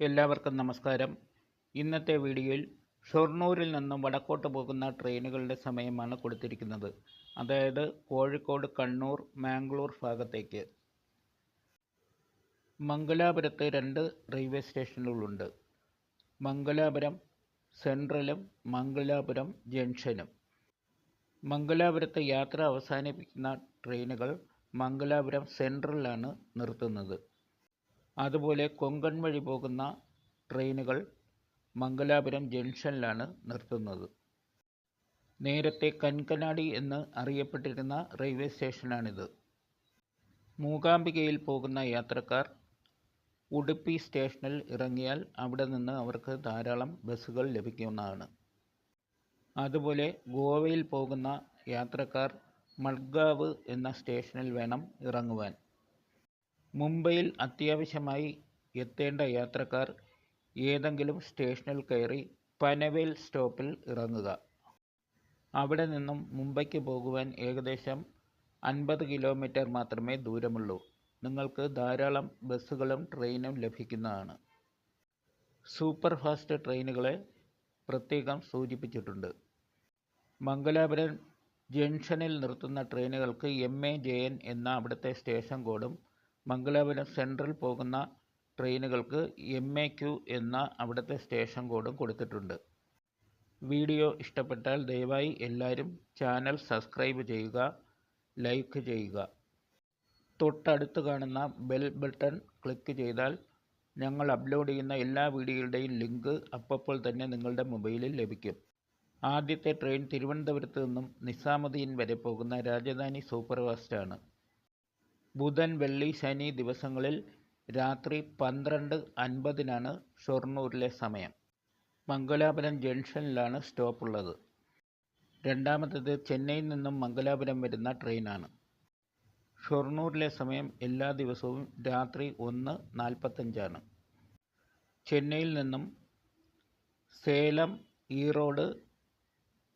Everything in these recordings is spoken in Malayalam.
എല്ലാവർക്കും നമസ്കാരം. ഇന്നത്തെ വീഡിയോയിൽ ഷൊർണൂരിൽ നിന്നും വടക്കോട്ട് പോകുന്ന ട്രെയിനുകളുടെ സമയമാണ് കൊടുത്തിരിക്കുന്നത്. അതായത് കോഴിക്കോട് കണ്ണൂർ മാംഗ്ലൂർ ഭാഗത്തേക്ക്. മംഗലാപുരത്ത് രണ്ട് റെയിൽവേ സ്റ്റേഷനുകളുണ്ട്. മംഗലാപുരം സെൻട്രലും മംഗലാപുരം ജംഗ്ഷനും. മംഗലാപുരത്ത് യാത്ര അവസാനിപ്പിക്കുന്ന ട്രെയിനുകൾ മംഗലാപുരം സെൻട്രലിലാണ് നിർത്തുന്നത്. അതുപോലെ കൊങ്കൺ വഴി പോകുന്ന ട്രെയിനുകൾ മംഗലാപുരം ജംഗ്ഷനിലാണ് നിർത്തുന്നത്. നേരത്തെ കൻകനാടി എന്ന് അറിയപ്പെട്ടിരുന്ന റെയിൽവേ സ്റ്റേഷനാണിത്. മൂകാംബികയിൽ പോകുന്ന യാത്രക്കാർ ഉടുപ്പി സ്റ്റേഷനിൽ ഇറങ്ങിയാൽ അവിടെ നിന്ന് അവർക്ക് ധാരാളം ബസ്സുകൾ ലഭിക്കുന്നതാണ്. അതുപോലെ ഗോവയിൽ പോകുന്ന യാത്രക്കാർ മഡ്ഗാവ് എന്ന സ്റ്റേഷനിൽ വേണം ഇറങ്ങുവാൻ. മുംബൈയിൽ അത്യാവശ്യമായി എത്തേണ്ട യാത്രക്കാർ ഏതെങ്കിലും സ്റ്റേഷനിൽ കയറി പനവേൽ സ്റ്റോപ്പിൽ ഇറങ്ങുക. അവിടെ നിന്നും മുംബൈക്ക് പോകുവാൻ ഏകദേശം അൻപത് കിലോമീറ്റർ മാത്രമേ ദൂരമുള്ളൂ. നിങ്ങൾക്ക് ധാരാളം ബസ്സുകളും ട്രെയിനും ലഭിക്കുന്നതാണ്. സൂപ്പർ ഫാസ്റ്റ് ട്രെയിനുകളെ പ്രത്യേകം സൂചിപ്പിച്ചിട്ടുണ്ട്. മംഗലാപുരം ജംഗ്ഷനിൽ നിർത്തുന്ന ട്രെയിനുകൾക്ക് എം എ ജെ എൻ എന്ന അവിടുത്തെ സ്റ്റേഷൻ കോഡും മംഗലാപുരം സെൻട്രൽ പോകുന്ന ട്രെയിനുകൾക്ക് എം എ ക്യു എന്ന അവിടുത്തെ സ്റ്റേഷൻ കോഡും കൊടുത്തിട്ടുണ്ട്. വീഡിയോ ഇഷ്ടപ്പെട്ടാൽ ദയവായി എല്ലാവരും ചാനൽ സബ്സ്ക്രൈബ് ചെയ്യുക ലൈക്ക് ചെയ്യുക. തൊട്ടടുത്ത് കാണുന്ന ബെൽ ബട്ടൺ ക്ലിക്ക് ചെയ്താൽ ഞങ്ങൾ അപ്ലോഡ് ചെയ്യുന്ന എല്ലാ വീഡിയോയുടെയും ലിങ്ക് അപ്പോൾ തന്നെ നിങ്ങളുടെ മൊബൈലിൽ ലഭിക്കും. ആദ്യത്തെ ട്രെയിൻ തിരുവനന്തപുരത്ത് നിന്നും നിസാമുദ്ദീൻ വരെ പോകുന്ന രാജധാനി സൂപ്പർഫാസ്റ്റാണ്. ബുധൻ വെള്ളി ശനി ദിവസങ്ങളിൽ രാത്രി പന്ത്രണ്ട് അൻപതിനാണ് ഷൊർണൂരിലെ സമയം. മംഗലാപുരം ജംഗ്ഷനിലാണ് സ്റ്റോപ്പ് ഉള്ളത് രണ്ടാമത്തേത് ചെന്നൈയിൽ നിന്നും മംഗലാപുരം വരുന്ന ട്രെയിനാണ്. ഷൊർണൂരിലെ സമയം എല്ലാ ദിവസവും രാത്രി ഒന്ന് നാൽപ്പത്തഞ്ചാണ്. ചെന്നൈയിൽ നിന്നും സേലം ഈറോഡ്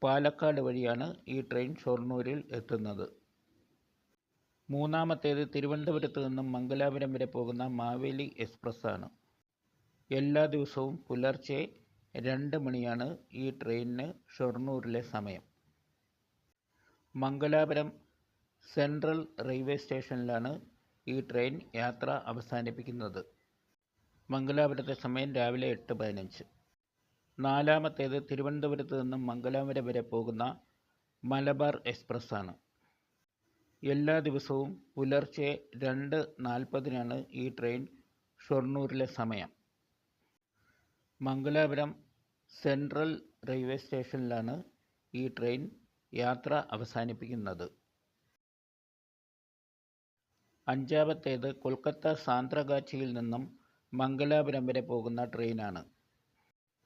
പാലക്കാട് വഴിയാണ് ഈ ട്രെയിൻ ഷൊർണൂരിൽ എത്തുന്നത്. മൂന്നാമത്തേത് തിരുവനന്തപുരത്ത് നിന്നും മംഗലാപുരം വരെ പോകുന്ന മാവേലി എക്സ്പ്രസ്സാണ്. എല്ലാ ദിവസവും പുലർച്ചെ രണ്ട് മണിയാണ് ഈ ട്രെയിനിന് ഷൊർണൂരിലെ സമയം. മംഗലാപുരം സെൻട്രൽ റെയിൽവേ സ്റ്റേഷനിലാണ് ഈ ട്രെയിൻ യാത്ര അവസാനിപ്പിക്കുന്നത്. മംഗലാപുരത്തെ സമയം രാവിലെ എട്ട് പതിനഞ്ച്. നാലാമത്തേത് തിരുവനന്തപുരത്ത് നിന്നും മംഗലാപുരം വരെ പോകുന്ന മലബാർ എക്സ്പ്രസ് ആണ് എല്ലാ ദിവസവും പുലർച്ചെ രണ്ട് നാൽപ്പതിനാണ് ഈ ട്രെയിൻ ഷൊർണൂരിലെ സമയം. മംഗലാപുരം സെൻട്രൽ റെയിൽവേ സ്റ്റേഷനിലാണ് ഈ ട്രെയിൻ യാത്ര അവസാനിപ്പിക്കുന്നത്. അഞ്ചാമത്തേത് കൊൽക്കത്ത സാന്ത്രഗാച്ചിയിൽ നിന്നും മംഗലാപുരം വരെ പോകുന്ന ട്രെയിനാണ്.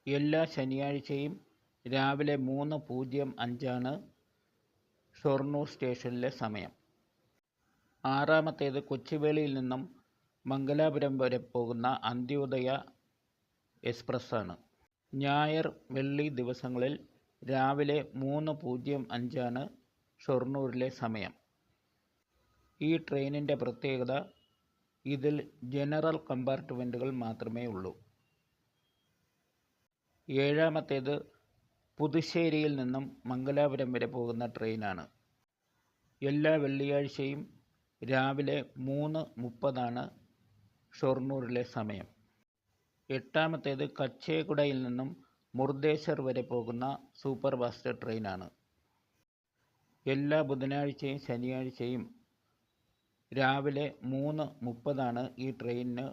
എല്ലാ ശനിയാഴ്ചയും രാവിലെ മൂന്ന് പൂജ്യം അഞ്ചാണ് ഷൊർണൂർ സ്റ്റേഷനിലെ സമയം. ആറാമത്തേത് കൊച്ചുവേളിയിൽ നിന്നും മംഗലാപുരം വരെ പോകുന്ന അന്ത്യോദയ എക്സ്പ്രസ്സാണ്. ഞായർ വെള്ളി ദിവസങ്ങളിൽ രാവിലെ മൂന്ന് പൂജ്യം അഞ്ചാണ് ഷൊർണൂരിലെ സമയം. ഈ ട്രെയിനിന്റെ പ്രത്യേകത ഇതിൽ ജനറൽ കമ്പാർട്ട്മെന്റുകൾ മാത്രമേ ഉള്ളൂ. ഏഴാമത്തേത് പുതുശ്ശേരിയിൽ നിന്നും മംഗലാപുരം വരെ പോകുന്ന ട്രെയിനാണ്. എല്ലാ വെള്ളിയാഴ്ചയും രാവിലെ മൂന്ന് മുപ്പതാണ് ഷൊർണൂരിലെ സമയം. എട്ടാമത്തേത് കച്ചേഗുഡയിൽ നിന്നും മുർദേശ്വർ വരെ പോകുന്ന സൂപ്പർ ഫാസ്റ്റ് ട്രെയിനാണ്. എല്ലാ ബുധനാഴ്ചയും ശനിയാഴ്ചയും രാവിലെ മൂന്ന് മുപ്പതാണ് ഈ ട്രെയിനിന്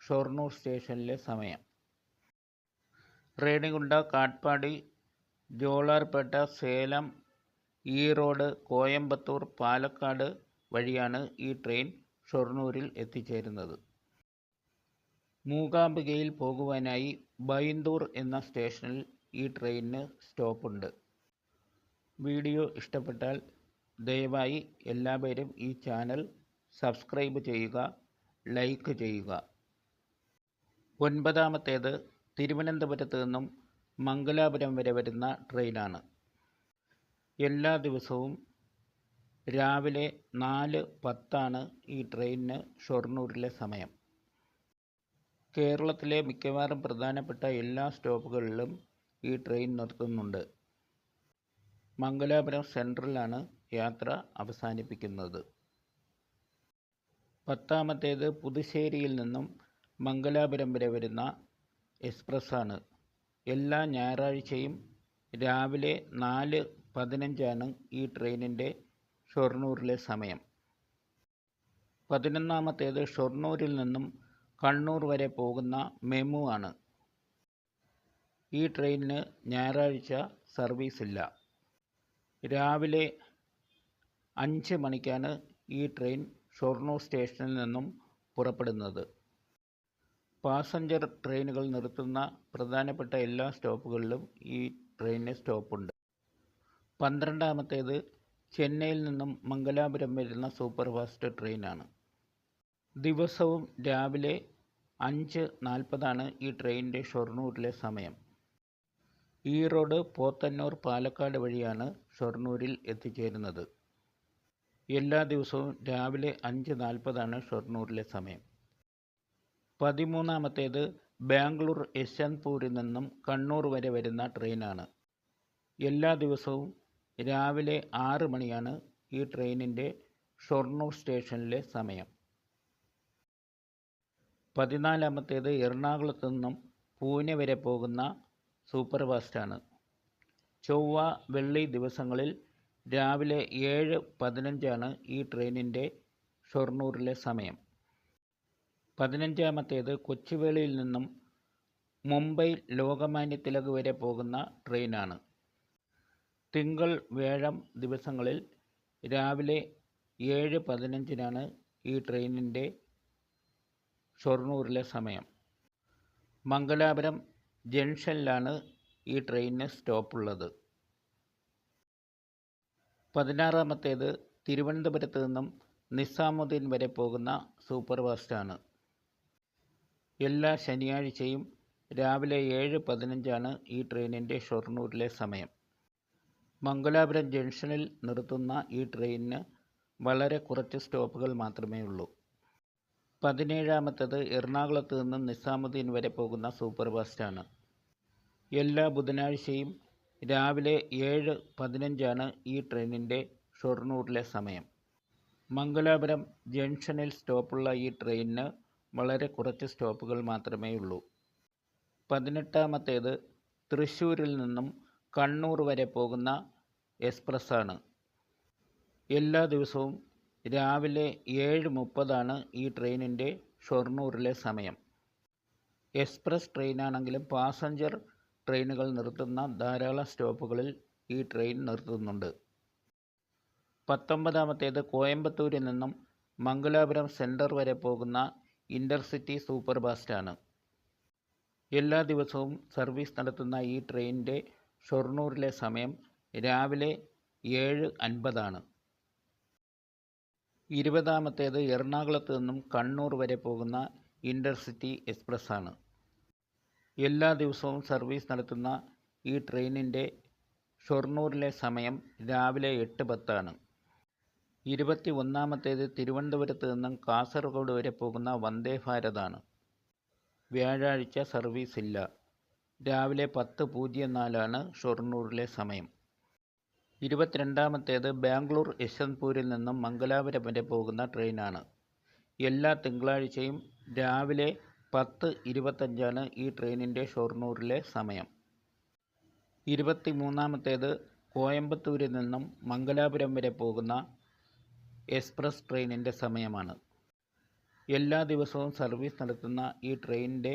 ഷൊർണൂർ സ്റ്റേഷനിലെ സമയം. റേണിഗുണ്ട കാട്ട്പാടി ജോളാർപേട്ട സേലം ഈറോഡ് കോയമ്പത്തൂർ പാലക്കാട് വഴിയാണ് ഈ ട്രെയിൻ ഷൊർണൂരിൽ എത്തിച്ചേരുന്നത്. മൂകാംബികയിൽ പോകുവാനായി ബൈന്ദൂർ എന്ന സ്റ്റേഷനിൽ ഈ ട്രെയിനിന് സ്റ്റോപ്പുണ്ട്. വീഡിയോ ഇഷ്ടപ്പെട്ടാൽ ദയവായി എല്ലാവരും ഈ ചാനൽ സബ്സ്ക്രൈബ് ചെയ്യുക ലൈക്ക് ചെയ്യുക. ഒൻപതാമത്തേത് തിരുവനന്തപുരത്ത് നിന്നും മംഗലാപുരം വരെ വരുന്ന ട്രെയിനാണ്. എല്ലാ ദിവസവും രാവിലെ നാല് പത്താണ് ഈ ട്രെയിനിന് ഷൊർണൂരിലെ സമയം. കേരളത്തിലെ മിക്കവാറും പ്രധാനപ്പെട്ട എല്ലാ സ്റ്റോപ്പുകളിലും ഈ ട്രെയിൻ നിർത്തുന്നുണ്ട്. മംഗലാപുരം സെൻട്രലാണ് യാത്ര അവസാനിപ്പിക്കുന്നത്. പത്താമത്തേത് പുതുശ്ശേരിയിൽ നിന്നും മംഗലാപുരം വരെ വരുന്ന എക്സ്പ്രസ്സാണ്. എല്ലാ ഞായറാഴ്ചയും രാവിലെ നാല് പതിനഞ്ചാണ് ഈ ട്രെയിനിന്റെ ഷൊർണൂരിലെ സമയം. പതിനൊന്നാമത്തേത് ഷൊർണൂരിൽ നിന്നും കണ്ണൂർ വരെ പോകുന്ന മെമു ആണ്. ഈ ട്രെയിനിന് ഞായറാഴ്ച സർവീസ് ഇല്ല. രാവിലെ അഞ്ച് മണിക്കാണ് ഈ ട്രെയിൻ ഷൊർണൂർ സ്റ്റേഷനിൽ നിന്നും പുറപ്പെടുന്നത്. പാസഞ്ചർ ട്രെയിനുകൾ നിർത്തുന്ന പ്രധാനപ്പെട്ട എല്ലാ സ്റ്റോപ്പുകളിലും ഈ ട്രെയിനിന് സ്റ്റോപ്പുണ്ട്. പന്ത്രണ്ടാമത്തേത് ചെന്നൈയിൽ നിന്നും മംഗലാപുരം വരുന്ന സൂപ്പർ ഫാസ്റ്റ് ട്രെയിനാണ്. ദിവസവും രാവിലെ അഞ്ച് നാൽപ്പതാണ് ഈ ട്രെയിനിന്റെ ഷൊർണൂരിലെ സമയം. ഈറോഡ് പോത്തന്നൂർ പാലക്കാട് വഴിയാണ് ഷൊർണൂരിൽ എത്തിച്ചേരുന്നത്. എല്ലാ ദിവസവും രാവിലെ അഞ്ച് നാൽപ്പതാണ് ഷൊർണൂരിലെ സമയം. പതിമൂന്നാമത്തേത് ബാംഗ്ലൂർ യശ്വന്ത്പൂരിൽ നിന്നും കണ്ണൂർ വരെ വരുന്ന ട്രെയിനാണ്. എല്ലാ ദിവസവും രാവിലെ ആറ് മണിയാണ് ഈ ട്രെയിനിന്റെ ഷൊർണൂർ സ്റ്റേഷനിലെ സമയം. പതിനാലാമത്തേത് എറണാകുളത്ത് നിന്നും പൂനെ വരെ പോകുന്ന സൂപ്പർ ഫാസ്റ്റാണ് ചൊവ്വ വെള്ളി ദിവസങ്ങളിൽ രാവിലെ ഏഴ് പതിനഞ്ചാണ് ഈ ട്രെയിനിന്റെ ഷൊർണൂരിലെ സമയം. പതിനഞ്ചാമത്തേത് കൊച്ചുവേളിയിൽ നിന്നും മുംബൈ ലോകമാന്യ തിലക് വരെ പോകുന്ന ട്രെയിനാണ്. തിങ്കൾ വ്യാഴം ദിവസങ്ങളിൽ രാവിലെ ഏഴ് പതിനഞ്ചിനാണ് ഈ ട്രെയിനിന്റെ ഷൊർണൂരിലെ സമയം. മംഗലാപുരം ജംഗ്ഷനിലാണ് ഈ ട്രെയിനിന് സ്റ്റോപ്പുള്ളത്. പതിനാറാമത്തേത് തിരുവനന്തപുരത്ത് നിന്നും നിസാമുദ്ദീൻ വരെ പോകുന്ന സൂപ്പർ ഫാസ്റ്റാണ് എല്ലാ ശനിയാഴ്ചയും രാവിലെ ഏഴ് പതിനഞ്ചാണ് ഈ ട്രെയിനിന്റെ ഷൊർണൂരിലെ സമയം. മംഗലാപുരം ജംഗ്ഷനിൽ നിർത്തുന്ന ഈ ട്രെയിനിന് വളരെ കുറച്ച് സ്റ്റോപ്പുകൾ മാത്രമേ ഉള്ളൂ. പതിനേഴാമത്തേത് എറണാകുളത്ത് നിന്നും നിസാമുദ്ദീൻ വരെ പോകുന്ന സൂപ്പർ ഫാസ്റ്റാണ് എല്ലാ ബുധനാഴ്ചയും രാവിലെ ഏഴ് പതിനഞ്ചാണ് ഈ ട്രെയിനിന്റെ ഷൊർണൂരിലെ സമയം. മംഗലാപുരം ജംഗ്ഷനിൽ സ്റ്റോപ്പുള്ള ഈ ട്രെയിനിന് വളരെ കുറച്ച് സ്റ്റോപ്പുകൾ മാത്രമേ ഉള്ളൂ. പതിനെട്ടാമത്തേത് തൃശ്ശൂരിൽ നിന്നും കണ്ണൂർ വരെ പോകുന്ന എക്സ്പ്രസ്സാണ്. എല്ലാ ദിവസവും രാവിലെ ഏഴ് മുപ്പതാണ് ഈ ട്രെയിനിന്റെ ഷൊർണൂരിലെ സമയം. എക്സ്പ്രസ് ട്രെയിനാണെങ്കിലും പാസഞ്ചർ ട്രെയിനുകൾ നിർത്തുന്ന ധാരാളം സ്റ്റോപ്പുകളിൽ ഈ ട്രെയിൻ നിർത്തുന്നുണ്ട്. പത്തൊമ്പതാമത്തേത് കോയമ്പത്തൂരിൽ നിന്നും മംഗലാപുരം സെന്റർ വരെ പോകുന്ന ഇന്റർസിറ്റി സൂപ്പർ ഫാസ്റ്റാണ് എല്ലാ ദിവസവും സർവീസ് നടത്തുന്ന ഈ ട്രെയിനിന്റെ ഷൊർണൂരിലെ സമയം രാവിലെ ഏഴ് അൻപതാണ്. ഇരുപതാമത്തേത് എറണാകുളത്ത് നിന്നും കണ്ണൂർ വരെ പോകുന്ന ഇന്റർസിറ്റി എക്സ്പ്രസ്സാണ്. എല്ലാ ദിവസവും സർവീസ് നടത്തുന്ന ഈ ട്രെയിനിന്റെ ഷൊർണൂരിലെ സമയം രാവിലെ എട്ട് പത്താണ്. ഇരുപത്തി ഒന്നാമത്തേത് തിരുവനന്തപുരത്ത് നിന്നും കാസർഗോഡ് വരെ പോകുന്ന വന്ദേ ഭാരതാണ്. വ്യാഴാഴ്ച സർവീസ് ഇല്ല രാവിലെ പത്ത് പൂജ്യം നാലാണ് ഷൊർണൂരിലെ സമയം. ഇരുപത്തിരണ്ടാമത്തേത് ബാംഗ്ലൂർ യശ്വന്ത്പൂരിൽ നിന്നും മംഗലാപുരം വരെ പോകുന്ന ട്രെയിനാണ്. എല്ലാ തിങ്കളാഴ്ചയും രാവിലെ പത്ത് ഇരുപത്തഞ്ചാണ് ഈ ട്രെയിനിന്റെ ഷൊർണൂരിലെ സമയം. ഇരുപത്തി മൂന്നാമത്തേത് കോയമ്പത്തൂരിൽ നിന്നും മംഗലാപുരം വരെ പോകുന്ന എക്സ്പ്രസ് ട്രെയിനിന്റെ സമയമാണ്. എല്ലാ ദിവസവും സർവീസ് നടത്തുന്ന ഈ ട്രെയിനിന്റെ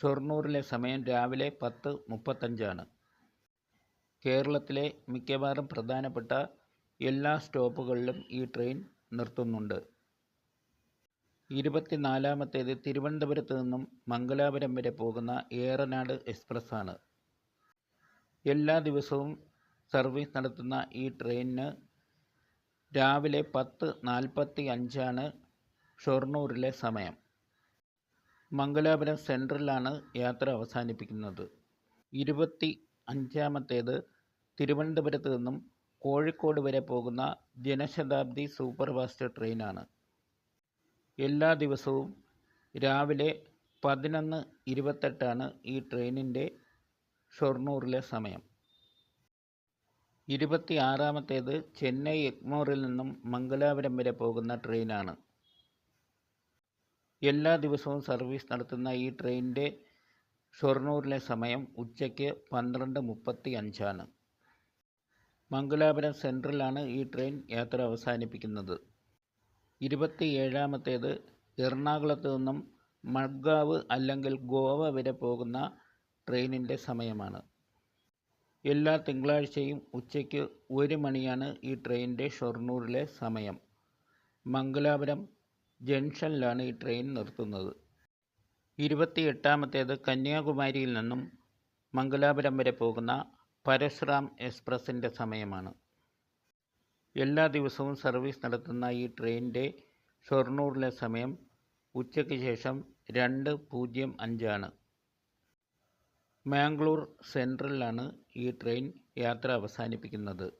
ഷൊർണൂരിലെ സമയം രാവിലെ പത്ത് മുപ്പത്തഞ്ചാണ്. കേരളത്തിലെ മിക്കവാറും പ്രധാനപ്പെട്ട എല്ലാ സ്റ്റോപ്പുകളിലും ഈ ട്രെയിൻ നിർത്തുന്നുണ്ട്. ഇരുപത്തിനാലാമത്തേത് തിരുവനന്തപുരത്ത് നിന്നും മംഗലാപുരം വരെ പോകുന്ന ഏറനാട് എക്സ്പ്രസ്സാണ്. എല്ലാ ദിവസവും സർവീസ് നടത്തുന്ന ഈ ട്രെയിനിന് രാവിലെ പത്ത് നാൽപ്പത്തി അഞ്ചാണ് ഷൊർണൂരിലെ സമയം. മംഗലാപുരം സെൻട്രലാണ് യാത്ര അവസാനിപ്പിക്കുന്നത്. ഇരുപത്തി അഞ്ചാമത്തേത് തിരുവനന്തപുരത്ത് നിന്നും കോഴിക്കോട് വരെ പോകുന്ന ജനശതാബ്ദി സൂപ്പർ ഫാസ്റ്റ് ട്രെയിനാണ്. എല്ലാ ദിവസവും രാവിലെ പതിനൊന്ന് ഇരുപത്തെട്ടാണ് ഈ ട്രെയിനിന്റെ ഷൊർണൂറിലെ സമയം. ഇരുപത്തി ആറാമത്തേത് ചെന്നൈ എഗ്മോറിൽ നിന്നും മംഗലാപുരം വരെ പോകുന്ന ട്രെയിനാണ്. എല്ലാ ദിവസവും സർവീസ് നടത്തുന്ന ഈ ട്രെയിനിന്റെ ഷൊർണൂരിലെ സമയം ഉച്ചയ്ക്ക് പന്ത്രണ്ട് മുപ്പത്തി അഞ്ചാണ് മംഗലാപുരം സെൻട്രലാണ് ഈ ട്രെയിൻ യാത്ര അവസാനിപ്പിക്കുന്നത്. ഇരുപത്തി ഏഴാമത്തേത് എറണാകുളത്ത് നിന്നും മഡ്ഗാവ് അല്ലെങ്കിൽ ഗോവ വരെ പോകുന്ന ട്രെയിനിന്റെ സമയമാണ്. എല്ലാ തിങ്കളാഴ്ചയും ഉച്ചയ്ക്ക് ഒരു മണിയാണ് ഈ ട്രെയിനിന്റെ ഷൊർണൂരിലെ സമയം. മംഗലാപുരം ജംഗ്ഷനിലാണ് ഈ ട്രെയിൻ നിർത്തുന്നത്. ഇരുപത്തി എട്ടാമത്തേത് കന്യാകുമാരിയിൽ നിന്നും മംഗലാപുരം വരെ പോകുന്ന പരശുറാം എക്സ്പ്രസിന്റെ സമയമാണ്. എല്ലാ ദിവസവും സർവീസ് നടത്തുന്ന ഈ ട്രെയിനിന്റെ ഷൊർണൂറിലെ സമയം ഉച്ചയ്ക്ക് ശേഷം രണ്ട് പൂജ്യം അഞ്ചാണ്. മാംഗ്ലൂർ സെൻട്രലിലാണ് ഈ ട്രെയിൻ യാത്ര അവസാനിപ്പിക്കുന്നത്.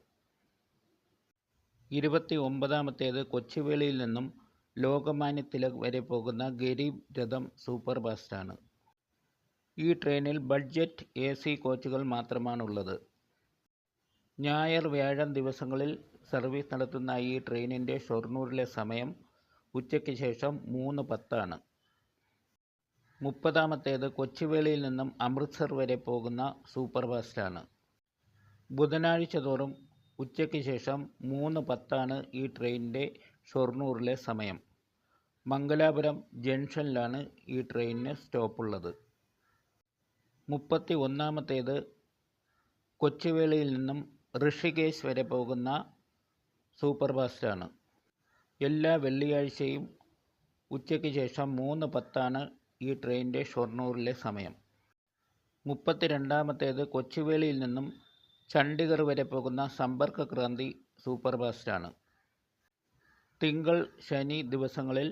ഇരുപത്തി ഒമ്പതാമത്തേത് കൊച്ചുവേളിയിൽ നിന്നും ലോകമാന്യ തിലക് വരെ പോകുന്ന ഗരീബ് രഥം സൂപ്പർ ഫാസ്റ്റാണ് ഈ ട്രെയിനിൽ ബഡ്ജറ്റ് എ സി കോച്ചുകൾ മാത്രമാണുള്ളത്. ഞായർ വ്യാഴം ദിവസങ്ങളിൽ സർവീസ് നടത്തുന്ന ഈ ട്രെയിനിന്റെ ഷൊർണൂരിലെ സമയം ഉച്ചയ്ക്ക് ശേഷം മൂന്ന് പത്താണ്. മുപ്പതാമത്തേത് കൊച്ചുവേളിയിൽ നിന്നും അമൃത്സർ വരെ പോകുന്ന സൂപ്പർ ഫാസ്റ്റാണ് ബുധനാഴ്ച തോറും ഉച്ചയ്ക്ക് ശേഷം മൂന്ന് പത്താണ് ഈ ട്രെയിനിന്റെ ഷൊർണൂറിലെ സമയം. മംഗലാപുരം ജംഗ്ഷനിലാണ് ഈ ട്രെയിനിന് സ്റ്റോപ്പുള്ളത്. മുപ്പത്തി ഒന്നാമത്തേത് കൊച്ചുവേളിയിൽ നിന്നും ഋഷികേശ് വരെ പോകുന്ന സൂപ്പർ ഫാസ്റ്റാണ് എല്ലാ വെള്ളിയാഴ്ചയും ഉച്ചയ്ക്ക് ശേഷം മൂന്ന് പത്താണ് ഈ ട്രെയിനിന്റെ ഷൊർണൂറിലെ സമയം. മുപ്പത്തി രണ്ടാമത്തേത് കൊച്ചുവേളിയിൽ നിന്നും ചണ്ഡീഗർ വരെ പോകുന്ന സമ്പർക്ക് ക്രാന്തി സൂപ്പർ ഫാസ്റ്റാണ് തിങ്കൾ ശനി ദിവസങ്ങളിൽ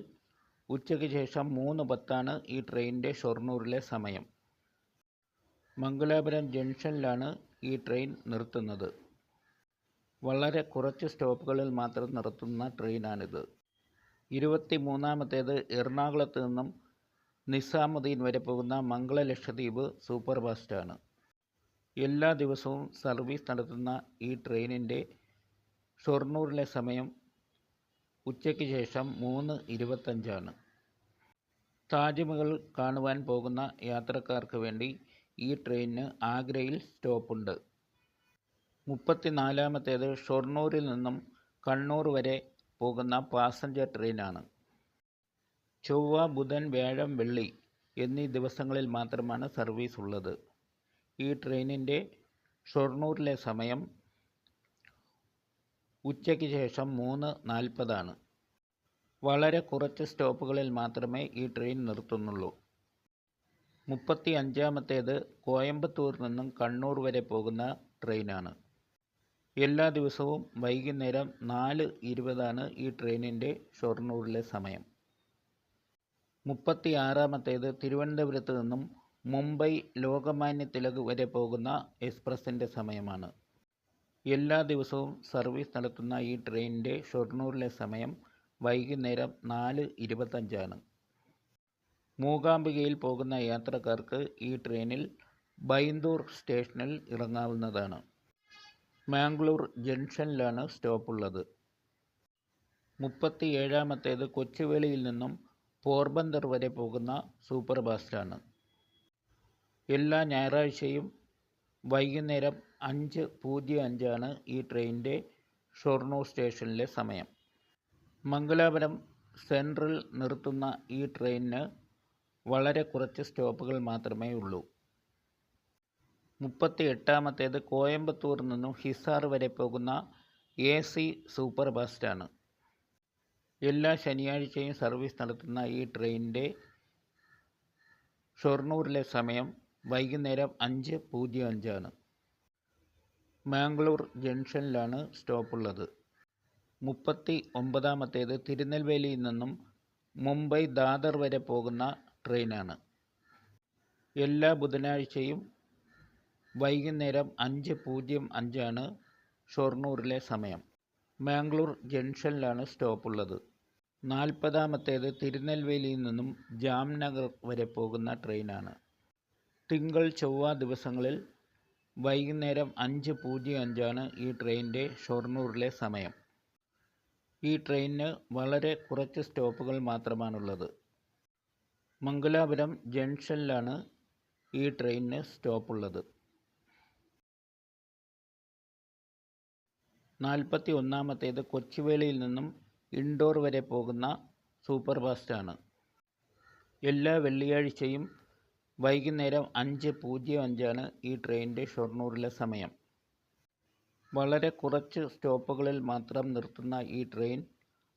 ഉച്ചയ്ക്ക് ശേഷം മൂന്ന് പത്താണ് ഈ ട്രെയിനിന്റെ ഷൊർണൂരിലെ സമയം. മംഗലാപുരം ജംഗ്ഷനിലാണ് ഈ ട്രെയിൻ നിർത്തുന്നത്. വളരെ കുറച്ച് സ്റ്റോപ്പുകളിൽ മാത്രം നിർത്തുന്ന ട്രെയിനാണിത്. ഇരുപത്തി മൂന്നാമത്തേത് എറണാകുളത്ത് നിന്നും നിസാമുദ്ദീൻ വരെ പോകുന്ന മംഗള ലക്ഷദ്വീപ് സൂപ്പർ ഫാസ്റ്റാണ് എല്ലാ ദിവസവും സർവീസ് നടത്തുന്ന ഈ ട്രെയിനിന്റെ ഷൊർണൂറിലെ സമയം ഉച്ചയ്ക്ക് ശേഷം മൂന്ന് ഇരുപത്തഞ്ചാണ്. താജ്മഹൽ കാണുവാൻ പോകുന്ന യാത്രക്കാർക്ക് വേണ്ടി ഈ ട്രെയിനിന് ആഗ്രയിൽ സ്റ്റോപ്പുണ്ട്. മുപ്പത്തിനാലാമത്തേത് ഷൊർണൂരിൽ നിന്നും കണ്ണൂർ വരെ പോകുന്ന പാസഞ്ചർ ട്രെയിനാണ്. ചൊവ്വ ബുധൻ വ്യാഴം വെള്ളി എന്നീ ദിവസങ്ങളിൽ മാത്രമാണ് സർവീസ് ഉള്ളത് ഈ ട്രെയിനിന്റെ ഷൊർണൂരിലെ സമയം ഉച്ചയ്ക്ക് ശേഷം മൂന്ന് നാൽപ്പതാണ്. വളരെ കുറച്ച് സ്റ്റോപ്പുകളിൽ മാത്രമേ ഈ ട്രെയിൻ നിർത്തുന്നുള്ളൂ. മുപ്പത്തി അഞ്ചാമത്തേത് കോയമ്പത്തൂർ നിന്നും കണ്ണൂർ വരെ പോകുന്ന ട്രെയിനാണ്. എല്ലാ ദിവസവും വൈകുന്നേരം നാല് ഇരുപതാണ് ഈ ട്രെയിനിന്റെ ഷൊർണൂരിലെ സമയം. മുപ്പത്തി ആറാമത്തേത് തിരുവനന്തപുരത്ത് നിന്നും മുംബൈ ലോകമാന്യ തിലക് വരെ പോകുന്ന എക്സ്പ്രസിന്റെ സമയമാണ്. എല്ലാ ദിവസവും സർവീസ് നടത്തുന്ന ഈ ട്രെയിനിന്റെ ഷൊർണൂരിലെ സമയം വൈകുന്നേരം നാല് ഇരുപത്തഞ്ചാണ്. മൂകാംബികയിൽ പോകുന്ന യാത്രക്കാർക്ക് ഈ ട്രെയിനിൽ ബൈന്ദൂർ സ്റ്റേഷനിൽ ഇറങ്ങാവുന്നതാണ്. മാംഗ്ലൂർ ജംഗ്ഷനിലാണ് സ്റ്റോപ്പുള്ളത്. മുപ്പത്തി ഏഴാമത്തേത് കൊച്ചുവേളിയിൽ നിന്നും പോർബന്ദർ വരെ പോകുന്ന സൂപ്പർ ഫാസ്റ്റാണ് എല്ലാ ഞായറാഴ്ചയും വൈകുന്നേരം അഞ്ച് പൂജ്യം അഞ്ചാണ് ഈ ട്രെയിനിന്റെ ഷൊർണൂർ സ്റ്റേഷനിലെ സമയം. മംഗലാപുരം സെൻട്രൽ നിർത്തുന്ന ഈ ട്രെയിനിന് വളരെ കുറച്ച് സ്റ്റോപ്പുകൾ മാത്രമേ ഉള്ളൂ. മുപ്പത്തി എട്ടാമത്തേത് കോയമ്പത്തൂർ നിന്നും ഹിസാർ വരെ പോകുന്ന എ സി സൂപ്പർ ഫാസ്റ്റാണ് എല്ലാ ശനിയാഴ്ചയും സർവീസ് നടത്തുന്ന ഈ ട്രെയിനിന്റെ ഷൊർണൂരിലെ സമയം വൈകുന്നേരം അഞ്ച് പൂജ്യം അഞ്ചാണ് മാംഗ്ലൂർ ജംഗ്ഷനിലാണ് സ്റ്റോപ്പുള്ളത് മുപ്പത്തി ഒമ്പതാമത്തേത് തിരുനെൽവേലിയിൽ നിന്നും മുംബൈ ദാദർ വരെ പോകുന്ന ട്രെയിനാണ്. എല്ലാ ബുധനാഴ്ചയും വൈകുന്നേരം അഞ്ച് പൂജ്യം അഞ്ചാണ് ഷൊർണൂരിലെ സമയം. മാംഗ്ലൂർ ജംഗ്ഷനിലാണ് സ്റ്റോപ്പുള്ളത് നാൽപ്പതാമത്തേത് തിരുനെൽവേലിയിൽ നിന്നും ജാംനഗർ വരെ പോകുന്ന ട്രെയിനാണ്. തിങ്കൾ ചൊവ്വ ദിവസങ്ങളിൽ വൈകുന്നേരം അഞ്ച് പൂജ്യം അഞ്ചാണ് ഈ ട്രെയിനിന്റെ ഷൊർണൂറിലെ സമയം. ഈ ട്രെയിനിന് വളരെ കുറച്ച് സ്റ്റോപ്പുകൾ മാത്രമാണുള്ളത്. മംഗലാപുരം ജംഗ്ഷനിലാണ് ഈ ട്രെയിനിന് സ്റ്റോപ്പുള്ളത്. നാൽപ്പത്തി ഒന്നാമത്തേത് കൊച്ചുവേളിയിൽ നിന്നും ഇൻഡോർ വരെ പോകുന്ന സൂപ്പർ ഫാസ്റ്റാണ് എല്ലാ വെള്ളിയാഴ്ചയും വൈകുന്നേരം അഞ്ച് പൂജ്യം അഞ്ചാണ് ഈ ട്രെയിനിന്റെ ഷൊർണൂറിലെ സമയം. വളരെ കുറച്ച് സ്റ്റോപ്പുകളിൽ മാത്രം നിർത്തുന്ന ഈ ട്രെയിൻ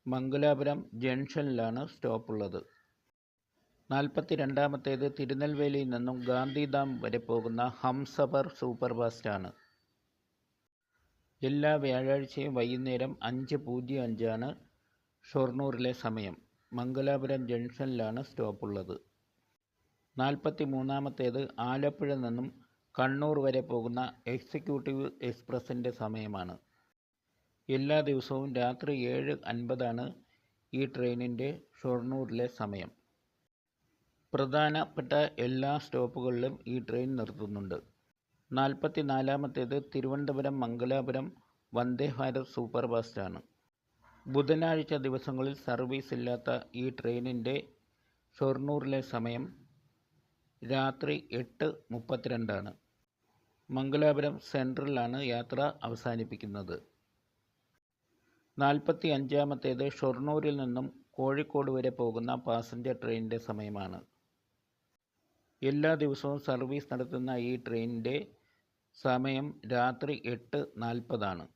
മംഗലാപുരം ജംഗ്ഷനിലാണ് സ്റ്റോപ്പുള്ളത്. നാൽപ്പത്തി രണ്ടാമത്തേത് തിരുനെൽവേലിയിൽ നിന്നും ഗാന്ധിധാം വരെ പോകുന്ന ഹംസഫർ സൂപ്പർ ഫാസ്റ്റാണ് എല്ലാ വ്യാഴാഴ്ചയും വൈകുന്നേരം അഞ്ച് പൂജ്യം അഞ്ചാണ് ഷൊർണൂറിലെ സമയം. മംഗലാപുരം ജംഗ്ഷനിലാണ് സ്റ്റോപ്പുള്ളത്. നാൽപ്പത്തി മൂന്നാമത്തേത് ആലപ്പുഴ നിന്നും കണ്ണൂർ വരെ പോകുന്ന എക്സിക്യൂട്ടീവ് എക്സ്പ്രസിന്റെ സമയമാണ്. എല്ലാ ദിവസവും രാത്രി ഏഴ് അൻപതാണ് ഈ ട്രെയിനിന്റെ ഷൊർണൂറിലെ സമയം. പ്രധാനപ്പെട്ട എല്ലാ സ്റ്റോപ്പുകളിലും ഈ ട്രെയിൻ നിർത്തുന്നുണ്ട്. നാൽപ്പത്തി നാലാമത്തേത് തിരുവനന്തപുരം മംഗലാപുരം വന്ദേ ഭാരത് സൂപ്പർ ഫാസ്റ്റാണ് ബുധനാഴ്ച ദിവസങ്ങളിൽ സർവീസ് ഇല്ലാത്ത ഈ ട്രെയിനിന്റെ ഷൊർണൂറിലെ സമയം രാത്രി എട്ട് മുപ്പത്തിരണ്ടാണ്. മംഗലാപുരം സെൻട്രലിലാണ് യാത്ര അവസാനിപ്പിക്കുന്നത്. നാൽപ്പത്തി അഞ്ചാമത്തേത് ഷൊർണൂരിൽ നിന്നും കോഴിക്കോട് വരെ പോകുന്ന പാസഞ്ചർ ട്രെയിനിന്റെ സമയമാണ്. എല്ലാ ദിവസവും സർവീസ് നടത്തുന്ന ഈ ട്രെയിനിന്റെ സമയം രാത്രി എട്ട് നാൽപ്പതാണ്.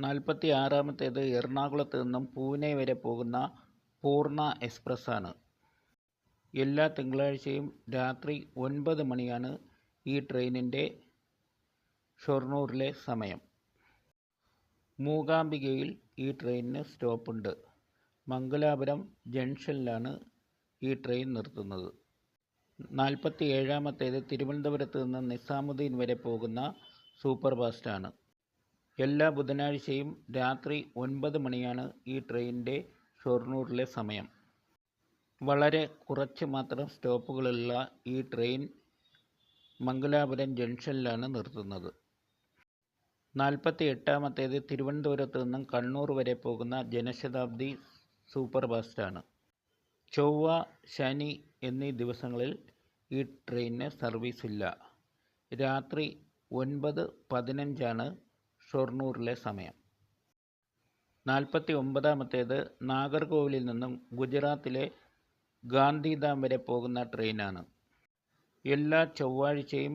നാൽപ്പത്തി ആറാമത്തേത് എറണാകുളത്ത് നിന്നും പൂനെ വരെ പോകുന്ന പൂർണ എക്സ്പ്രസ് ആണ് എല്ലാ തിങ്കളാഴ്ചയും രാത്രി ഒൻപത് മണിയാണ് ഈ ട്രെയിനിന്റെ ഷൊർണൂറിലെ സമയം. മൂകാംബികയിൽ ഈ ട്രെയിനിന് സ്റ്റോപ്പുണ്ട്. മംഗലാപുരം ജംഗ്ഷനിലാണ് ഈ ട്രെയിൻ നിർത്തുന്നത്. നാൽപ്പത്തി ഏഴാമത്തേത് തിരുവനന്തപുരത്ത് നിന്ന് നിസാമുദ്ദീൻ വരെ പോകുന്ന സൂപ്പർ ഫാസ്റ്റാണ് എല്ലാ ബുധനാഴ്ചയും രാത്രി ഒൻപത് മണിയാണ് ഈ ട്രെയിനിന്റെ ഷൊർണൂറിലെ സമയം. വളരെ കുറച്ച് മാത്രം സ്റ്റോപ്പുകളുള്ള ഈ ട്രെയിൻ മംഗലാപുരം ജംഗ്ഷനിലാണ് നിർത്തുന്നത്. നാൽപ്പത്തി എട്ടാമത്തേത് തിരുവനന്തപുരത്ത് നിന്നും കണ്ണൂർ വരെ പോകുന്ന ജനശതാബ്ദി സൂപ്പർ ഫാസ്റ്റാണ് ചൊവ്വ ശനി എന്നീ ദിവസങ്ങളിൽ ഈ ട്രെയിനിന് സർവീസ് ഇല്ല രാത്രി ഒൻപത് പതിനഞ്ചാണ് ഷൊർണൂറിലെ സമയം. നാൽപ്പത്തി ഒമ്പതാമത്തേത് നാഗർകോവിലിൽ നിന്നും ഗുജറാത്തിലെ ഗാന്ധിധാം വരെ പോകുന്ന ട്രെയിനാണ്. എല്ലാ ചൊവ്വാഴ്ചയും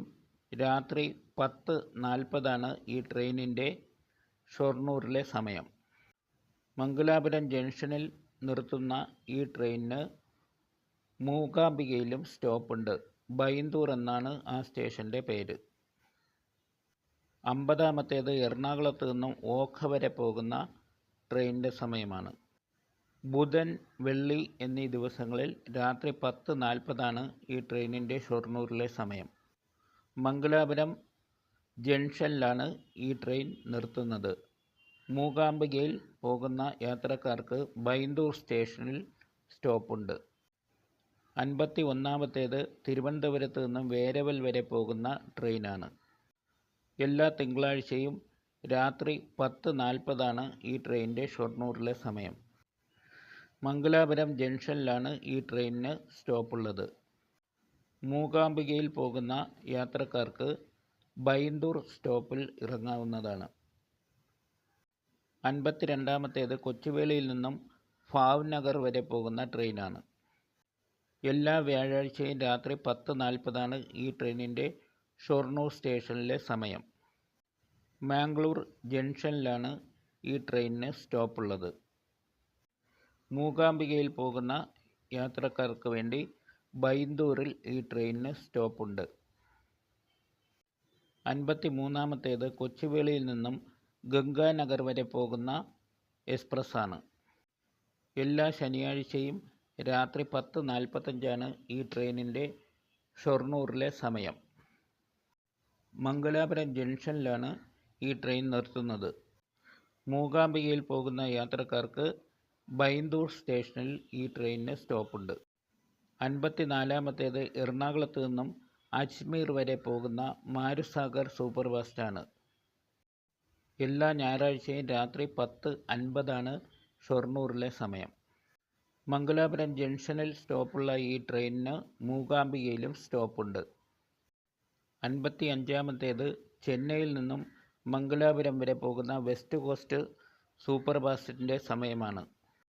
രാത്രി പത്ത് നാൽപ്പതാണ് ഈ ട്രെയിനിന്റെ ഷൊർണൂറിലെ സമയം. മംഗലാപുരം ജംഗ്ഷനിൽ നിർത്തുന്ന ഈ ട്രെയിനിന് മൂകാംബികയിലും സ്റ്റോപ്പുണ്ട്. ബൈന്ദൂർ എന്നാണ് ആ സ്റ്റേഷന്റെ പേര്. അമ്പതാമത്തേത് എറണാകുളത്ത് നിന്നും ഓഖ വരെ പോകുന്ന ട്രെയിനിന്റെ സമയമാണ്. ബുധൻ വെള്ളി എന്നീ ദിവസങ്ങളിൽ രാത്രി പത്ത് നാൽപ്പതാണ് ഈ ട്രെയിനിന്റെ ഷൊർണൂറിലെ സമയം. മംഗലാപുരം ജംഗ്ഷനിലാണ് ഈ ട്രെയിൻ നിർത്തുന്നത്. മൂകാംബികയിൽ പോകുന്ന യാത്രക്കാർക്ക് ബൈന്ദൂർ സ്റ്റേഷനിൽ സ്റ്റോപ്പുണ്ട്. അൻപത്തി ഒന്നാമത്തേത് തിരുവനന്തപുരത്ത് നിന്നും വേരവൽ വരെ പോകുന്ന ട്രെയിനാണ്. എല്ലാ തിങ്കളാഴ്ചയും രാത്രി പത്ത് നാൽപ്പതാണ് ഈ ട്രെയിനിന്റെ ഷൊർണൂറിലെ സമയം. മംഗലാപുരം ജംഗ്ഷനിലാണ് ഈ ട്രെയിനിന് സ്റ്റോപ്പ് ഉള്ളത് മൂകാംബികയിൽ പോകുന്ന യാത്രക്കാർക്ക് ബൈന്ദൂർ സ്റ്റോപ്പിൽ ഇറങ്ങാവുന്നതാണ്. അൻപത്തി രണ്ടാമത്തേത് കൊച്ചുവേളിയിൽ നിന്നും ഭാവ്നഗർ വരെ പോകുന്ന ട്രെയിനാണ്. എല്ലാ വ്യാഴാഴ്ചയും രാത്രി പത്ത് നാൽപ്പതാണ് ഈ ട്രെയിനിന്റെ ഷൊർണൂർ സ്റ്റേഷനിലെ സമയം. മാംഗ്ലൂർ ജംഗ്ഷനിലാണ് ഈ ട്രെയിനിന് സ്റ്റോപ്പുള്ളത്. മൂകാംബികയിൽ പോകുന്ന യാത്രക്കാർക്ക് വേണ്ടി ബൈന്ദൂറിൽ ഈ ട്രെയിനിന് സ്റ്റോപ്പുണ്ട്. അൻപത്തി മൂന്നാമത്തേത് കൊച്ചുവേളിയിൽ നിന്നും ഗംഗാനഗർ വരെ പോകുന്ന എക്സ്പ്രസ് ആണ് എല്ലാ ശനിയാഴ്ചയും രാത്രി പത്ത് നാൽപ്പത്തഞ്ചാണ് ഈ ട്രെയിനിന്റെ ഷൊർണൂറിലെ സമയം. മംഗലാപുരം ജംഗ്ഷനിലാണ് ഈ ട്രെയിൻ നിർത്തുന്നത്. മൂകാംബികയിൽ പോകുന്ന യാത്രക്കാർക്ക് ബൈന്ദൂർ സ്റ്റേഷനിൽ ഈ ട്രെയിനിന് സ്റ്റോപ്പുണ്ട്. അൻപത്തിനാലാമത്തേത് എറണാകുളത്ത് നിന്നും അജ്മീർ വരെ പോകുന്ന മാരുസാഗർ സൂപ്പർഫാസ്റ്റാണ്. എല്ലാ ഞായറാഴ്ചയും രാത്രി പത്ത് അൻപതാണ് ഷൊർണൂറിലെ സമയം. മംഗലാപുരം ജംഗ്ഷനിൽ സ്റ്റോപ്പുള്ള ഈ ട്രെയിനിന് മൂകാംബികയിലും സ്റ്റോപ്പുണ്ട്. അൻപത്തി അഞ്ചാമത്തേത് ചെന്നൈയിൽ നിന്നും മംഗലാപുരം വരെ പോകുന്ന വെസ്റ്റ് കോസ്റ്റ് സൂപ്പർ സൂപ്പർഫാസ്റ്റിന്റെ സമയമാണ്.